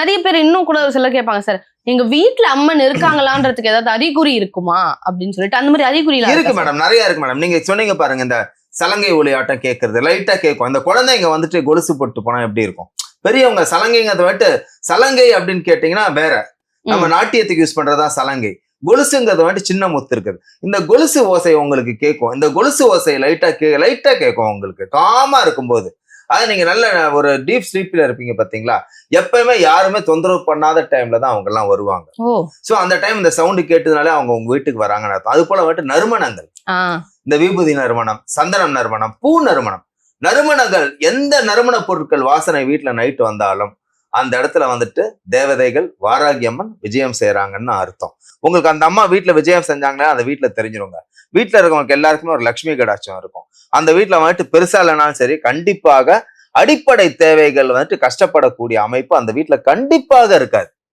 நிறைய பேர் இன்னும் கூட ஒரு சிலர் கேட்பாங்க சார் எங்க வீட்ல அம்மன் இருக்காங்களான்றதுக்கு ஏதாவது அறிகுறி இருக்குமா? அப்படின்னு சொல்லிட்டு அந்த மாதிரி அறிகுறி இருக்கு மேடம் நிறைய இருக்கு மேடம் நீங்க சொன்னீங்க பாருங்க இந்த சலங்கை ஒளி ஆட்டம் கேட்கறது லைட்டா கேட்கும் இந்த குழந்தைங்க வந்துட்டு கொலுசு போட்டு போனா எப்படி இருக்கும்? பெரியவங்க சலங்கைங்கிறத வந்துட்டு சலங்கை அப்படின்னு கேட்டீங்கன்னா வேற. நம்ம நாட்டியத்துக்கு யூஸ் பண்றதுதான் சலங்கை. கொலுசுங்கிறது வந்துட்டு சின்ன முத்து இருக்குது. இந்த கொலுசு ஓசை உங்களுக்கு கேட்கும். இந்த கொலுசு ஓசை லைட்டா கே லைட்டா கேட்கும் உங்களுக்கு. காமா இருக்கும்போது. அது நீங்க நல்ல ஒரு டீப் ஸ்லீப்ல இருப்பீங்க பாத்தீங்களா? எப்பயுமே யாருமே தொந்தரவு பண்ணாத டைம்ல தான் அவங்க எல்லாம் வருவாங்க. சோ அந்த டைம் இந்த சவுண்டு கேட்டதுனாலே அவங்க உங்க வீட்டுக்கு வராங்கன்னு அர்த்தம். அது போல வந்துட்டு நறுமணங்கள். இந்த விபூதி நறுமணம் சந்தனம் நறுமணம் பூ நறுமணம். நறுமணங்கள் எந்த நறுமண பொருட்கள் வாசனை வீட்டுல நைட்டு வந்தாலும் அந்த இடத்துல வந்துட்டு தேவதைகள் வாராகியம்மன் விஜயம் செய்யறாங்கன்னு அர்த்தம். உங்களுக்கு அந்த அம்மா வீட்டுல விஜயம் செஞ்சாங்கன்னா அந்த வீட்டுல தெரிஞ்சிருங்க. வீட்டில் இருக்கவங்களுக்கு எல்லாருக்குமே ஒரு லக்ஷ்மி கடாட்சம் இருக்கும். அந்த வீட்டில் வந்துட்டு பெருசா இல்லைனாலும் சரி கண்டிப்பாக அடிப்படை தேவைகள் வந்துட்டு கஷ்டப்படக்கூடிய அமைப்பு அந்த வீட்டில் கண்டிப்பாக இருக்காது.